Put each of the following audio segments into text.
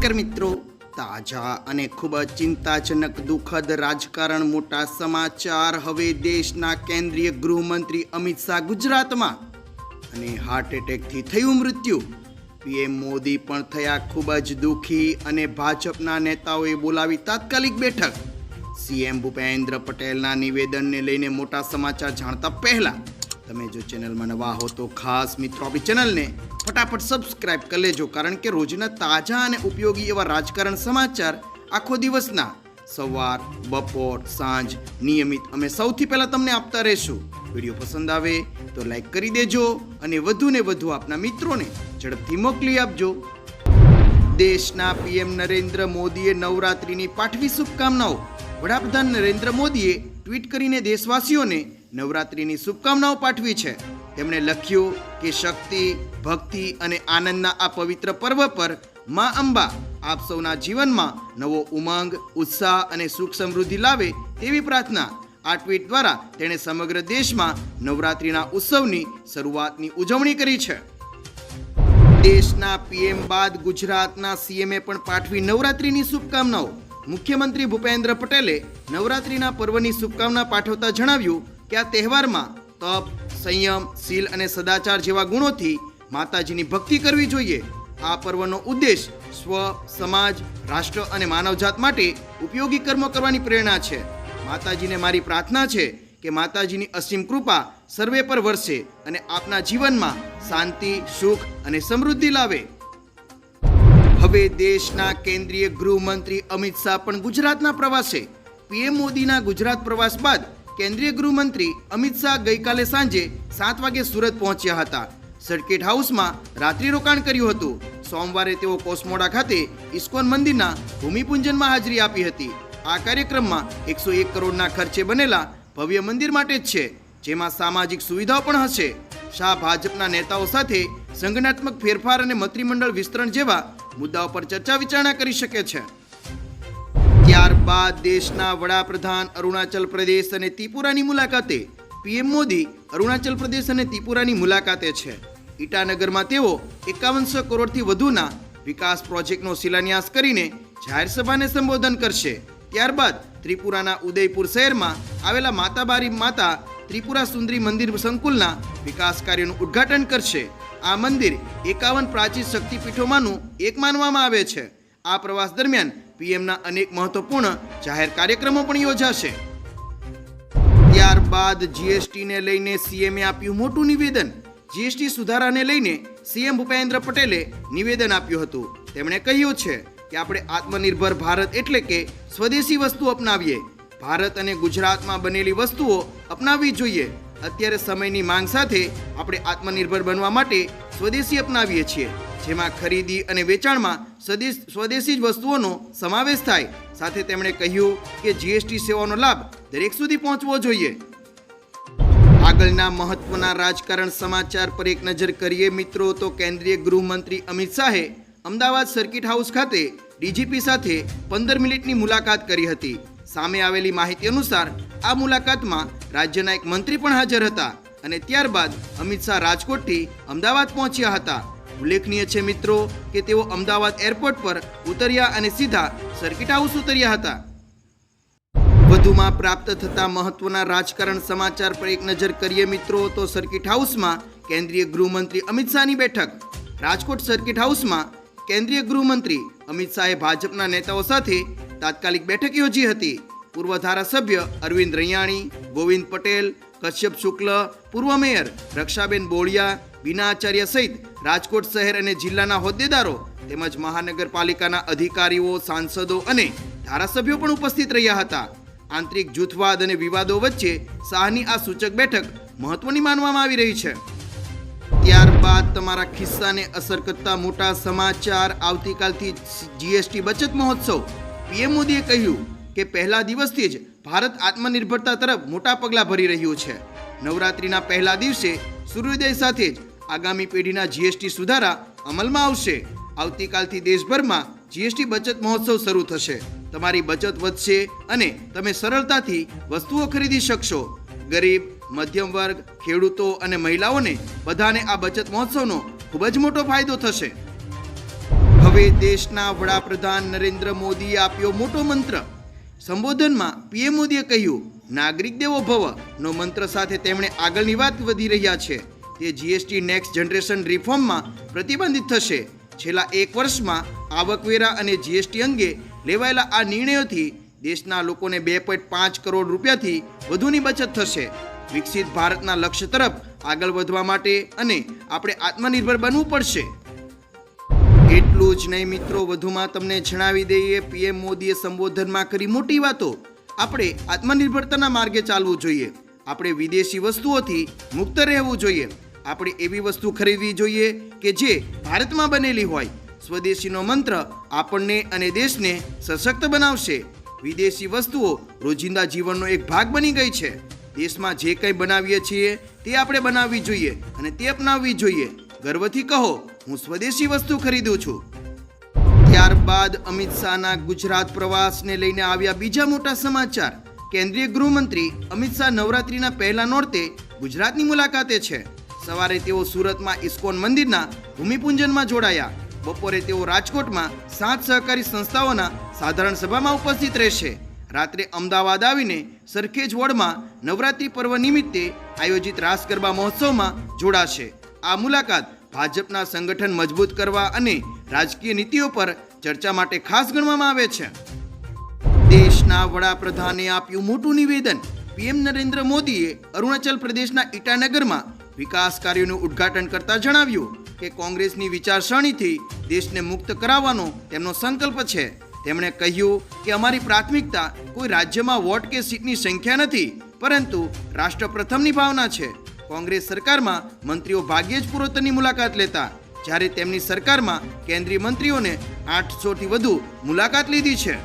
નમસ્કાર મિત્રો. તાજા અને ખૂબ જ ચિંતાજનક, દુઃખદ રાજકારણ મોટા સમાચાર હવે દેશના કેન્દ્રીય ગૃહમંત્રી અમિત શાહ ગુજરાતમાં. અને હાર્ટ એટેકથી થયું મૃત્યુ. પીએમ મોદી પણ થયા ખૂબ જ દુઃખી અને ભાજપના નેતાઓએ બોલાવી તાત્કાલિક બેઠક. સીએમ ભૂપેન્દ્ર પટેલના નિવેદનને લઈને મોટા સમાચાર જાણતા પહેલા તમે જો ચેનલમાં નવા હો તો ખાસ મિત્રો આપણી ચેનલને ફટાફટ સબસ્ક્રાઇબ કરી લેજો, કારણ કે રોજના તાજા અને ઉપયોગી એવા રાજકારણ સમાચાર આખો દિવસના સવાર, બપોર, સાંજ નિયમિત અમે સૌથી પહેલાં તમને આપતા રહેશું. વીડિયો પસંદ આવે તો લાઈક કરી દેજો અને વધુ ને વધુ આપના મિત્રોને ઝડપથી મોકલી આપજો. દેશના પીએમ નરેન્દ્ર મોદીએ નવરાત્રિની પાઠવી શુભકામનાઓ. વડાપ્રધાન નરેન્દ્ર મોદીએ ટ્વીટ કરીને દેશવાસીઓને નવરાત્રિની શુભકામનાઓ પાઠવી છે. તેમણે લખ્યું કે શક્તિ, ભક્તિ અને આનંદના આ પવિત્ર પર્વ પર મા અંબા આપ સૌના જીવનમાં નવો ઉમંગ, ઉત્સાહ અને સુખ સમૃદ્ધિ લાવે તેવી પ્રાર્થના આ ટ્વીટ દ્વારા તેણે સમગ્ર દેશમાં નવરાત્રિના ઉત્સવની શરૂઆતની ઉજવણી કરી છે. દેશના પીએમ બાદ ગુજરાતના સીએમએ પણ પાઠવી નવરાત્રિની શુભકામનાઓ. મુખ્યમંત્રી ભૂપેન્દ્ર પટેલે નવરાત્રિના પર્વની શુભકામના પાઠવતા જણાવ્યું કે આ તહેવારમાં તપ, સંયમ, શીલ અને સદાચાર જેવા ગુણોથી માતાજીની ભક્તિ કરવી જોઈએ? આ પર્વનો ઉદ્દેશ સ્વ, સમાજ, રાષ્ટ્ર અને માનવજાત માટે ઉપયોગી કર્મો કરવાની પ્રેરણા છે. માતાજીને મારી પ્રાર્થના છે કે માતાજીની અસીમ કૃપા સર્વે પર વરસે અને આપના જીવનમાં શાંતિ, સુખ અને સમૃદ્ધિ લાવે. હવે દેશના કેન્દ્રીય ગૃહમંત્રી અમિત શાહ પણ ગુજરાતના પ્રવાસે. પીએમ મોદીના ગુજરાત પ્રવાસ બાદ કેન્દ્રીય ગૃહમંત્રી અમિત શાહ ગઈકાલે સાંજે સાત વાગે સુરત પહોંચ્યા હતા. સર્કિટ હાઉસમાં રાત્રિ રોકાણ કર્યું હતું. સોમવારે તેઓ કોસમોડા ખાતે ઇસ્કોન મંદિરના ભૂમિપૂજનમાં હાજરી આપી હતી. આ કાર્યક્રમમાં એકસો એક કરોડના ખર્ચે બનેલા ભવ્ય મંદિર માટે જ છે, જેમાં સામાજિક સુવિધાઓ પણ હશે. શાહ ભાજપના નેતાઓ સાથે સંગઠનાત્મક ફેરફાર અને મંત્રીમંડળ વિસ્તરણ જેવા મુદ્દાઓ પર ચર્ચા વિચારણા કરી શકે છે. ત્યારબાદ દેશના વડાપ્રધાન અરુણાચલ પ્રદેશ અને ત્રિપુરાની મુલાકાતે પીએમ મોદી અરુણાચલ પ્રદેશ અને ત્રિપુરાની મુલાકાતે છે. ઈટાનગરમાં તેઓ એકાવનસો કરોડથી વધુના વિકાસ પ્રોજેક્ટનો શિલાન્યાસ કરીને જાહેર સભાને સંબોધન કરશે. ત્યારબાદ ત્રિપુરાના ઉદયપુર શહેરમાં આવેલા માતાબારી માતા ત્રિપુરા સુંદરી મંદિર સંકુલના વિકાસ કાર્યનું ઉદ્ઘાટન કરશે. આ મંદિર એકાવન પ્રાચીન શક્તિપીઠોમાંનું એક માનવામાં આવે છે. આ પ્રવાસ દરમિયાન પીએમના અનેક મહત્વપૂર્ણ જાહેર કાર્યક્રમો પણ યોજાશે. ત્યારબાદ જીએસટીને લઈને સીએમએ આપ્યું મોટું નિવેદન. જીએસટી સુધારાને લઈને સીએમ ભૂપેન્દ્ર પટેલે નિવેદન આપ્યું હતું. તેમણે કહ્યું છે કે આપણે આત્મનિર્ભર ભારત એટલે કે સ્વદેશી વસ્તુ અપનાવીએ. ભારત અને ગુજરાતમાં બનેલી વસ્તુઓ અપનાવવી જોઈએ. અત્યારે સમયની માંગ સાથે આપણે આત્મનિર્ભર બનવા માટે સ્વદેશી અપનાવીએ છીએ. જેમાં ખરીદી અને વેચાણમાં સ્વદેશ, સ્વદેશી જ વસ્તુઓનો સમાવેશ થાય. સાથે તેમણે કહ્યું કે જીએસટી સેવાનો લાભ દરેક સુધી પહોંચવો જોઈએ. આગળના મહત્વના રાજકારણ સમાચાર પર એક નજર કરીએ મિત્રો, તો કેન્દ્રીય ગૃહમંત્રી અમિત શાહે અમદાવાદ સર્કિટ હાઉસ ખાતે ડીજીપી સાથે પંદર મિનિટની મુલાકાત કરી હતી. સામે આવેલી માહિતી અનુસાર, આ મુલાકાતમાં રાજ્યના એક મંત્રી પણ હાજર હતા અને ત્યારબાદ અમિત શાહ રાજકોટથી અમદાવાદ પહોંચ્યા હતા. ઉલ્લેખનીય છે મિત્રો કે તેઓ અમદાવાદ એરપોર્ટ પર ઉતર્યા અને સીધા સર્કિટ હાઉસ ઉતર્યા હતા. વધુમાં પ્રાપ્ત થતા મહત્વના રાજકારણ સમાચાર પર એક નજર કરીએ મિત્રો, તો સર્કિટ હાઉસમાં કેન્દ્રીય ગૃહમંત્રી અમિત શાહની બેઠક. રાજકોટ સર્કિટ હાઉસમાં કેન્દ્રીય ગૃહમંત્રી અમિત શાહે ભાજપના નેતાઓ સાથે તાત્કાલિક બેઠક યોજી હતી. પૂર્વ ધારાસભ્ય અરવિંદ રૈયાણી, ગોવિંદ પટેલ, કશ્યપ શુક્લ, પૂર્વ મેયર રક્ષાબેન બોળિયા બીના આચાર્ય સહિત રાજકોટ શહેર અને જિલ્લાના હોદ્દેદારો તેમજ મહાનગરપાલિકાના અધિકારીઓ, સાંસદો અને ધારાસભ્યો પણ ઉપસ્થિત રહ્યા હતા. આંતરિક જૂથવાદ અને વિવાદો વચ્ચે શાહની આ સૂચક બેઠક મહત્વની માનવામાં આવી રહી છે. ત્યારબાદ તમારા ખિસ્સાને અસર કરતા મોટા સમાચાર આવતીકાલથી જીએસટી બચત મહોત્સવ. પીએમ મોદીએ કહ્યું કે પહેલા દિવસથી જ ભારત આત્મનિર્ભરતા તરફ મોટા પગલાં ભરી રહ્યું છે. નવરાત્રિના પહેલા દિવસે સૂર્યોદય સાથે જ આગામી પેઢીના જીએસટી સુધારા અમલમાં આવશે. આવતીકાલથી દેશભરમાં જીએસટી બચત મહોત્સવ શરૂ થશે. તમારી બચત વધશે અને તમે સરળતાથી વસ્તુઓ ખરીદી શકશો. ગરીબ, મધ્યમ વર્ગ, ખેડૂતો અને મહિલાઓને બધાને આ બચત મહોત્સવનો ખૂબ જ મોટો ફાયદો થશે. હવે દેશના વડાપ્રધાન નરેન્દ્ર મોદીએ આપ્યો મોટો મંત્ર. સંબોધનમાં પીએમ મોદીએ કહ્યું, નાગરિક દેવો ભવ. નો મંત્ર સાથે તેમણે આગળની વાત વધી રહ્યા છે. તે જીએસટી નેક્સ્ટ જનરેશન રિફોર્મમાં પ્રતિબંધિત થશે. છેલ્લા એક વર્ષમાં આવકવેરા અને જીએસટી અંગે લેવાયેલા આ નિર્ણયોથી દેશના લોકોને બે પોઈન્ટ પાંચ કરોડ રૂપિયાથી વધુની બચત થશે. વિકસિત ભારતના લક્ષ્ય તરફ આગળ વધવા માટે અને આપણે આત્મનિર્ભર બનવું પડશે. એટલું જ નહીં મિત્રો, વધુમાં તમને જણાવી દઈએ, પીએમ મોદીએ સંબોધનમાં કરી મોટી વાતો. આપણે આત્મનિર્ભરતાના માર્ગે ચાલવું જોઈએ. આપણે વિદેશી વસ્તુઓથી મુક્ત રહેવું જોઈએ. આપણે એવી વસ્તુ ખરીદવી જોઈએ કે જે ભારતમાં બનેલી હોય. સ્વદેશીનો મંત્ર આપણને અને દેશને સશક્ત બનાવશે. વિદેશી વસ્તુઓ રોજિંદા જીવનનો એક ભાગ બની ગઈ છે. દેશમાં જે કંઈ બનાવીએ છીએ તે આપણે બનાવવી જોઈએ અને તે અપનાવવી જોઈએ. ગર્વથી કહો, હું સ્વદેશી વસ્તુ ખરીદું છું. ત્યારબાદ અમિત શાહના ગુજરાત પ્રવાસને લઈને આવ્યા બીજા મોટા સમાચાર. કેન્દ્રીય ગૃહમંત્રી અમિત શાહ નવરાત્રીના પહેલા નોરતે ગુજરાતની મુલાકાતે છે. સવારે તેઓ સુરતમાં ઇસ્કોન મંદિરના ભૂમિપૂજનમાં જોડાયા. બપોરે તેઓ રાજકોટમાં સાત સહકારી સંસ્થાઓના સાધારણ સભામાં ઉપસ્થિત રહેશે. રાત્રે અમદાવાદ આવીને સરખેજ વોર્ડમાં નવરાત્રી પર્વ નિમિત્તે આયોજિત રાસ ગરબા મહોત્સવમાં જોડાશે. આ મુલાકાત ભાજપના સંગઠન મજબૂત કરવા અને રાજકીય નીતિઓ પર ચર્ચા માટે ખાસ ગણવામાં આવે છે. દેશના વડાપ્રધાને આપ્યું મોટું નિવેદન. પીએમ નરેન્દ્ર મોદીએ અરુણાચલ પ્રદેશના ઈટાનગરમાં વિકાસ કાર્યોનું ઉદ્ઘાટન કરતા જણાવ્યું કે કોંગ્રેસની વિચારસરણીથી દેશને મુક્ત કરાવવાનો તેમનો સંકલ્પ છે. તેમણે કહ્યું કે અમારી પ્રાથમિકતા કોઈ રાજ્યમાં વોટ કે સીટની સંખ્યા નથી, પરંતુ રાષ્ટ્ર પ્રથમની ભાવના છે. કોંગ્રેસ સરકારમાં મંત્રીઓ ભાગ્યે જ પૂર્વોત્તરની મુલાકાત લેતા, જ્યારે તેમની સરકારમાં કેન્દ્રીય મંત્રીઓને આઠસોથી વધુ મુલાકાત લીધી છે.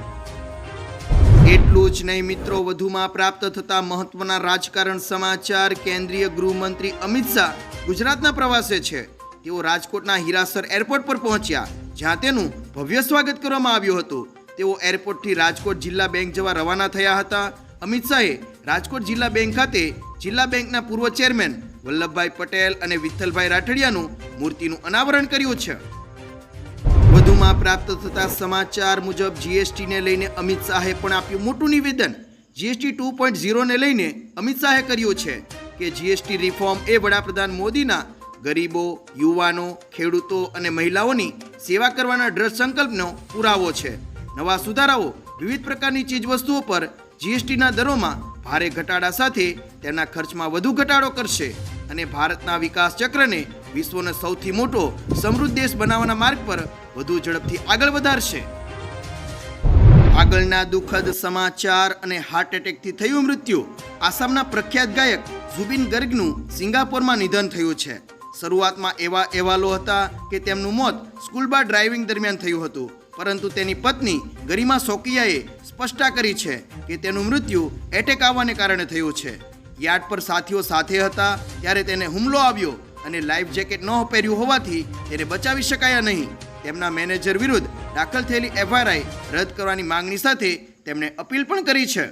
એટલું જ નહીં મિત્રો, વધુમાં પ્રાપ્ત થતા મહત્વના રાજકારણ સમાચાર કેન્દ્રીય ગૃહમંત્રી અમિત શાહ ગુજરાતના પ્રવાસે છે. તેઓ રાજકોટના હીરાસર એરપોર્ટ પર પહોંચ્યા, જ્યાં તેનું ભવ્ય સ્વાગત કરવામાં આવ્યું હતું. તેઓ એરપોર્ટથી રાજકોટ જિલ્લા બેંક જવા રવાના થયા હતા. અમિત શાહે રાજકોટ જિલ્લા બેંક ખાતે જિલ્લા બેંકના પૂર્વ ચેરમેન વલ્લભભાઈ પટેલ અને વિઠ્ઠલભાઈ રાઠડિયાનું મૂર્તિનું અનાવરણ કર્યું છે. વધુમાં પ્રાપ્ત થતા સમાચાર મુજબ જીએસટીને લઈને અમિત શાહે પણ આપ્યું મોટું નિવેદન. જીએસટી ટુ પોઈન્ટ ઝીરોને લઈને અમિત શાહે કર્યું છે કે જીએસટી રિફોર્મ એ વડાપ્રધાન મોદીના ગરીબો, યુવાનો, ખેડૂતો અને મહિલાઓની સેવા કરવાના દ્રઢ સંકલ્પનો પુરાવો છે. નવા સુધારાઓ વિવિધ પ્રકારની ચીજવસ્તુઓ પર જીએસટીના દરોમાં ભારે ઘટાડા સાથે તેના ખર્ચમાં વધુ ઘટાડો કરશે. અને ભારતના વિકાસ ચક્રને વિશ્વનો સૌથી મોટો સમૃદ્ધ દેશ બનાવવાના માર્ગ પર વધુ ઝડપથી આગળ વધારશે. આગળના દુઃખદ સમાચાર અને હાર્ટ એટેકથી થયું મૃત્યુ આસામના પ્રખ્યાત ગાયક ઝુબિન ગર્ગનું સિંગાપોરમાં નિધન થયું છે. શરૂઆતમાં એવા અહેવાલો હતા કે તેમનું મોત સ્કૂલ બાર ડ્રાઇવિંગ દરમિયાન થયું હતું, પરંતુ તેની પત્ની ગરિમા સોકિયાએ સ્પષ્ટતા કરી છે કે તેનું મૃત્યુ એટેક આવવાને કારણે થયું છે. યાર્ડ પર સાથીઓ સાથે હતા. ત્યારે તેને હુમલો આવ્યો અને લાઈફ જેકેટ ન પહેર્યું હોવાથી તેને બચાવી શકાયા નહીં. તેમના મેનેજર વિરુદ્ધ દાખલ થયેલી એફઆરઆઈ રદ કરવાની માંગણી સાથે તેમણે અપીલ પણ કરી છે.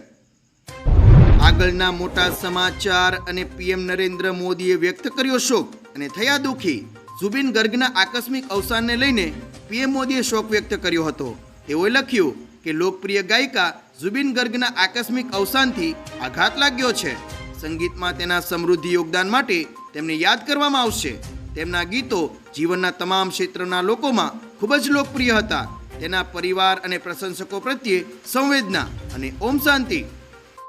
આગળના મોટા સમાચાર અને પીએમ નરેન્દ્ર મોદીએ વ્યક્ત કર્યો શોક અને થયા દુઃખી. જુબિન ગર્ગના આકસ્મિક અવસાનને લઈને પીએમ મોદીએ શોક વ્યક્ત કર્યો હતો. તેઓએ લખ્યું કે લોકપ્રિય ગાયિકા જુબિન ગર્ગના આકસ્મિક અવસાનથી આઘાત લાગ્યો છે. સંગીતમાં તેના સમૃદ્ધિ યોગદાન માટે તેમને યાદ કરવામાં આવશે. તેમના ગીતો જીવનના તમામ ક્ષેત્રના લોકોમાં ખૂબ જ લોકપ્રિય હતા. તેના પરિવાર અને પ્રશંસકો પ્રત્યે સંવેદના અને ઓમ શાંતિ